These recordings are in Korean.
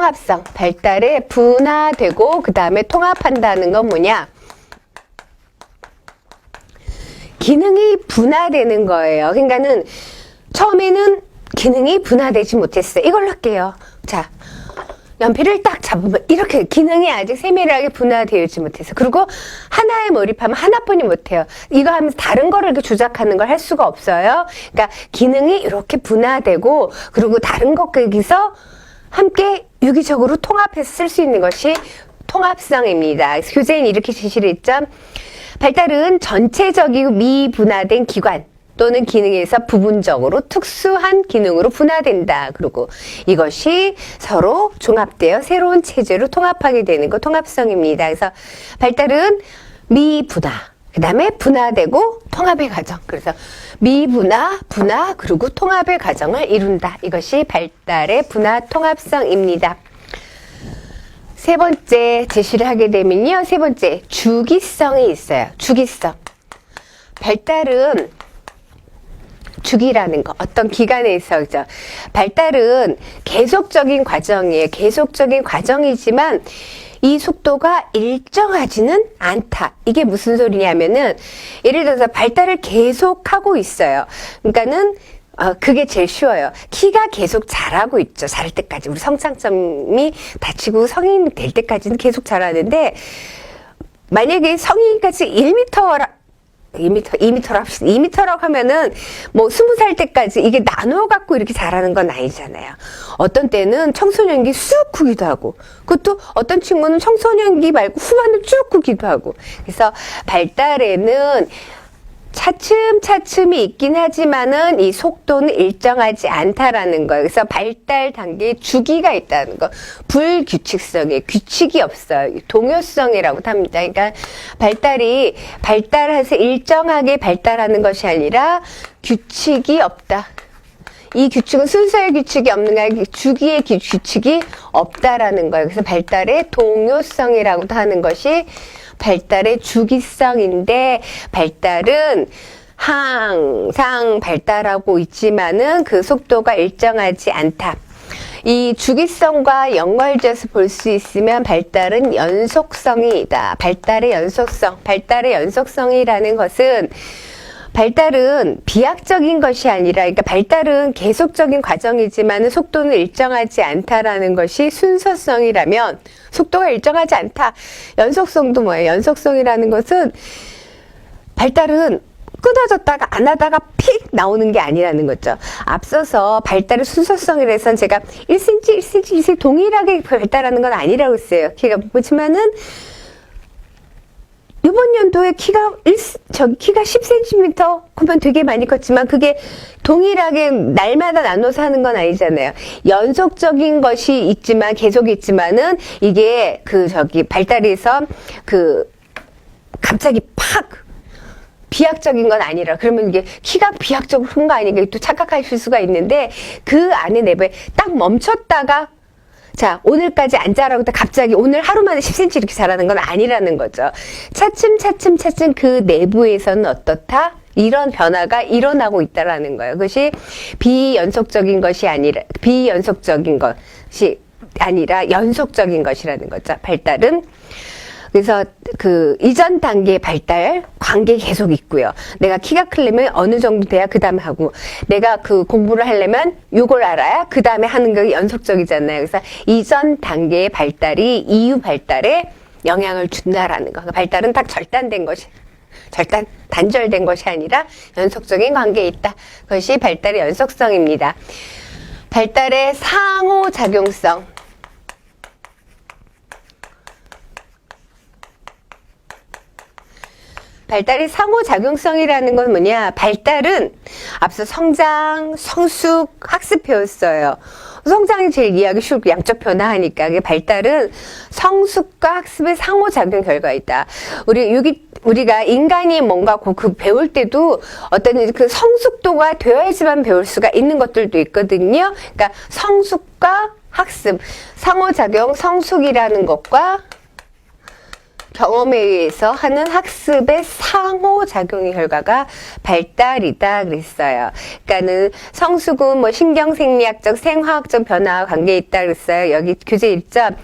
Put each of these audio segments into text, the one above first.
통합성, 발달에 분화되고 그 다음에 통합한다는 건 뭐냐? 기능이 분화되는 거예요. 그러니까는 처음에는 기능이 분화되지 못했어요. 이걸로 할게요. 자, 연필을 딱 잡으면 이렇게 기능이 아직 세밀하게 분화되지 못해서 그리고 하나에 몰입하면 하나뿐이 못해요. 이거 하면서 다른 거를 이렇게 조작하는 걸 할 수가 없어요. 그러니까 기능이 이렇게 분화되고 그리고 다른 것끼리서 함께 유기적으로 통합해서 쓸 수 있는 것이 통합성입니다. 그래서 교재는 이렇게 제시를 했죠. 발달은 전체적이고 미분화된 기관 또는 기능에서 부분적으로 특수한 기능으로 분화된다. 그리고 이것이 서로 종합되어 새로운 체제로 통합하게 되는 것 통합성입니다. 그래서 발달은 미분화, 그 다음에 분화되고 통합의 과정. 그래서 미분화, 분화, 그리고 통합의 과정을 이룬다. 이것이 발달의 분화 통합성입니다. 세 번째 제시를 하게 되면요. 세 번째, 주기성이 있어요. 주기성. 발달은 주기라는 거 어떤 기간에 있어 그죠 발달은 계속적인 과정이에요 계속적인 과정이지만 이 속도가 일정하지는 않다 이게 무슨 소리냐면은 예를 들어서 발달을 계속 하고 있어요 그러니까는 어, 그게 제일 쉬워요. 키가 계속 자라고 있죠. 자랄 때까지. 우리 성장점이 다치고 성인 될 때까지는 계속 자라는데, 만약에 성인까지 1m라 2m, 2m라고 합시다. 2m라고 하면은 뭐 20살 때까지 이게 나눠 갖고 이렇게 자라는 건 아니잖아요. 어떤 때는 청소년기 쑥 크기도 하고, 그것도 어떤 친구는 청소년기 말고 후반을 쭉 크기도 하고. 그래서 발달에는 차츰차츰이 있긴 하지만은 이 속도는 일정하지 않다라는 거예요. 그래서 발달 단계에 주기가 있다는 거. 불규칙성에 규칙이 없어요. 동요성이라고 합니다. 그러니까 발달이 발달해서 일정하게 발달하는 것이 아니라 규칙이 없다. 이 규칙은 순서의 규칙이 없는 게 아니라 주기의 규- 규칙이 없다라는 거예요. 그래서 발달의 동요성이라고도 하는 것이 발달의 주기성인데 발달은 항상 발달하고 있지만은 그 속도가 일정하지 않다. 이 주기성과 연결돼서 볼 수 있으면 발달은 연속성이다. 발달의 연속성, 발달의 연속성이라는 것은 발달은 비약적인 것이 아니라, 그러니까 발달은 계속적인 과정이지만 속도는 일정하지 않다라는 것이 순서성이라면 속도가 일정하지 않다. 연속성도 뭐예요? 연속성이라는 것은 발달은 끊어졌다가 안 하다가 픽 나오는 게 아니라는 거죠. 앞서서 발달의 순서성이라서 제가 1cm, 1cm, 1cm 동일하게 발달하는 건 아니라고 했어요. 키가 그렇지만은 이번 연도에 키가 1, 저 키가 10cm 크면 되게 많이 컸지만 그게 동일하게 날마다 나눠서 하는 건 아니잖아요. 연속적인 것이 있지만 계속 있지만은 이게 그 저기 발달해서 그 갑자기 팍 비약적인 건 아니라 그러면 이게 키가 비약적으로 큰거 아닌가 또 착각하실 수가 있는데 그 안에 내부에 딱 멈췄다가 자, 오늘까지 안 자라고 다 갑자기 오늘 하루 만에 10cm 이렇게 자라는 건 아니라는 거죠. 차츰, 차츰, 차츰 그 내부에서는 어떻다? 이런 변화가 일어나고 있다라는 거예요. 그것이 비연속적인 것이 아니라, 비연속적인 것이 아니라 연속적인 것이라는 거죠. 발달은. 그래서 그 이전 단계 발달 관계 계속 있고요. 내가 키가 크려면 어느 정도 돼야 그 다음에 하고 내가 그 공부를 하려면 요걸 알아야 그 다음에 하는 게 연속적이잖아요. 그래서 이전 단계의 발달이 이후 발달에 영향을 준다라는 거. 그러니까 발달은 딱 절단된 것이 절단 단절된 것이 아니라 연속적인 관계에 있다. 그것이 발달의 연속성입니다. 발달의 상호작용성. 발달의 상호작용성이라는 건 뭐냐? 발달은 앞서 성장, 성숙, 학습 배웠어요. 성장이 제일 이해하기 쉽고 양적 변화하니까 그게 발달은 성숙과 학습의 상호작용 결과이다. 우리 여기 우리가 인간이 뭔가 그- 그 배울 때도 어떤 그 성숙도가 되어야지만 배울 수가 있는 것들도 있거든요. 그러니까 성숙과 학습, 상호작용, 성숙이라는 것과 경험에 의해서 하는 학습의 상호작용의 결과가 발달이다 그랬어요. 그러니까는 성숙은 뭐 신경생리학적, 생화학적 변화와 관계에 있다 그랬어요. 여기 교재 1점.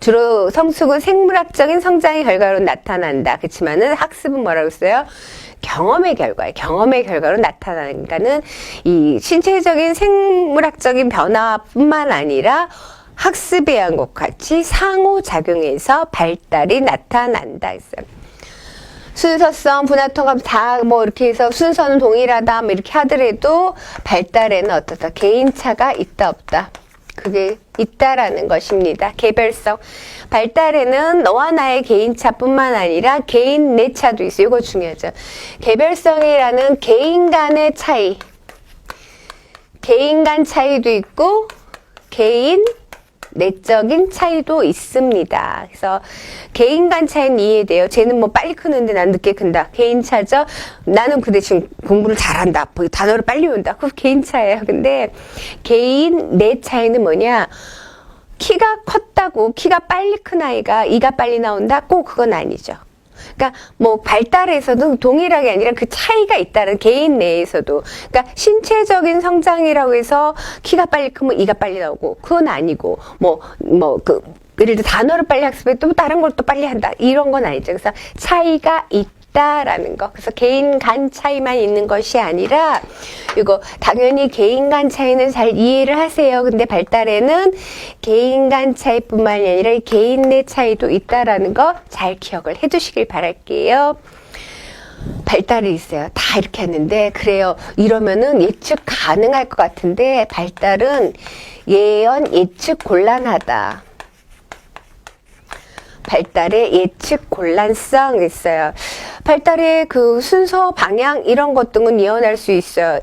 주로 성숙은 생물학적인 성장의 결과로 나타난다. 그렇지만은 학습은 뭐라고 했어요? 경험의 결과에 경험의 결과로 나타나니까는 이 신체적인 생물학적인 변화뿐만 아니라 학습에 의한 것 같이 상호작용에서 발달이 나타난다. 순서성, 분화통합 다 뭐 이렇게 해서 순서는 동일하다 뭐 이렇게 하더라도 발달에는 어떻다 개인차가 있다 없다. 그게 있다라는 것입니다. 개별성. 발달에는 너와 나의 개인차뿐만 아니라 개인 내 차도 있어요. 이거 중요하죠. 개별성이라는 개인 간의 차이. 개인 간 차이도 있고 개인 내적인 차이도 있습니다. 그래서 개인 간 차이는 이해돼요. 쟤는 뭐 빨리 크는데 난 늦게 큰다. 개인 차죠. 나는 그 대신 공부를 잘한다. 뭐 단어를 빨리 외운다. 그 개인 차예요. 근데 개인 내 차이는 뭐냐? 키가 컸다고 키가 빨리 큰 아이가 이가 빨리 나온다? 꼭 그건 아니죠. 그러니까 뭐 발달에서도 동일하게 아니라 그 차이가 있다는 개인 내에서도. 그러니까 신체적인 성장이라고 해서 키가 빨리 크면 이가 빨리 나오고 그건 아니고 뭐 뭐그 예를 들어 단어를 빨리 학습해 또 다른 걸 또 빨리 한다. 이런 건 아니죠. 그래서 차이가 있 다라는 거. 그래서 개인 간 차이만 있는 것이 아니라 이거 당연히 개인 간 차이는 잘 이해를 하세요. 근데 발달에는 개인 간 차이뿐만이 아니라 개인 내 차이도 있다라는 거 잘 기억을 해 두시길 바랄게요. 발달이 있어요. 다 이렇게 했는데 그래요. 이러면은 예측 가능할 것 같은데 발달은 예언 예측 곤란하다. 발달의 예측 곤란성 있어요. 발달의 그 순서 방향 이런 것 등은 예언할 수 있어요.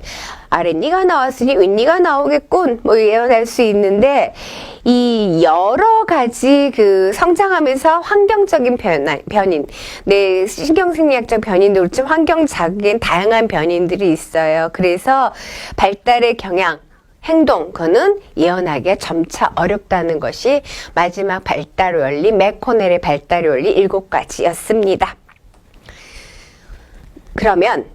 아랫니가 나왔으니 윗니가 나오겠군 뭐 예언할 수 있는데 이 여러 가지 그 성장하면서 환경적인 변화, 변인 내 신경생리학적 변인도 그렇지만 환경적인 다양한 변인들이 있어요. 그래서 발달의 경향 행동, 그거는 예언하기가 점차 어렵다는 것이 마지막 발달 원리, 맥코넬의 발달 원리 일곱 가지였습니다. 그러면